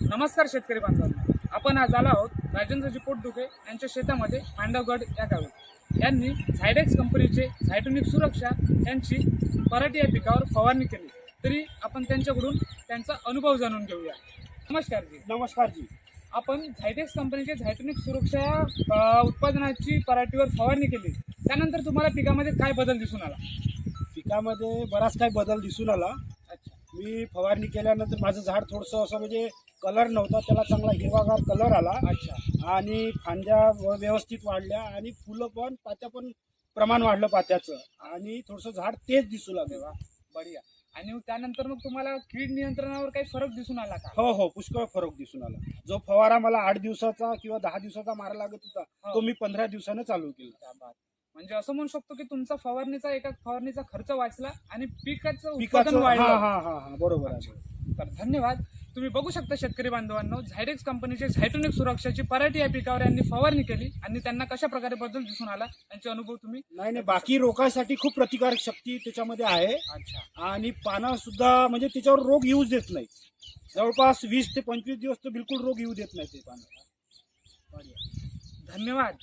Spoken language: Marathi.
नमस्कार शेतकरी बांधवांनो. आपण आज आलो आहोत राजेंद्रजी पोटदुखे यांच्या शेतामध्ये पांडवगड या गावी. यांनी झायडेक्स कंपनीचे झायटोनिक सुरक्षा यांची पराठी या पिकावर फवारणी केली. तरी आपण त्यांच्याकडून त्यांचा अनुभव जाणून घेऊया. नमस्कार जी. नमस्कार जी. आपण झायटेक्स कंपनीचे झायटोनिक सुरक्षा अ, उत्पादनाची पराठीवर फवारणी केली. त्यानंतर तुम्हाला पिकामध्ये काय बदल दिसून आला? पिकामध्ये बराच काही बदल दिसून आला. अच्छा. मी फवारणी केल्यानंतर माझं झाड थोडंसं असं म्हणजे कलर नव्हता त्याला चांगला हिरवागार कलर आला. अच्छा. आणि फांद्या व्यवस्थित वाढल्या आणि फुलं पण पात्या पण प्रमाण वाढलं पात्याचं. आणि थोडंसं झाड तेच दिसू लागलं. वा बढिया. आणि मग त्यानंतर मग तुम्हाला कीड नियंत्रणावर काही फरक दिसून आला का? हो हो पुष्कळ फरक दिसून आला. जो फवारा मला आठ दिवसाचा किंवा दहा दिवसाचा मारा लागत होता हो. तो मी पंधरा दिवसानं चालू केला. म्हणजे असं म्हणू शकतो की तुमचा फवारणीचा एका फवारणीचा खर्च वाचला आणि पिकाचं पिकाचं वाढलं. हा हा हा बरोबर आहे तर धन्यवाद. तुम्ही बघू शकता शेतकरी बांधवांनो झायडेक्स कंपनीचे झायटोनिक सुरक्षाची पराठी या पिकावर यांनी फवारणी केली आणि त्यांना कशा प्रकारे बदल दिसून आला यांचे अनुभव तुम्ही नाही नाही बाकी रोगासाठी खूप प्रतिकारक शक्ती त्याच्यामध्ये आहे. अच्छा. आणि पानं सुद्धा म्हणजे त्याच्यावर रोग येऊच देत नाही. जवळपास वीस ते पंचवीस दिवस तर बिलकुल रोग येऊ देत नाही ते पानं. धन्यवाद.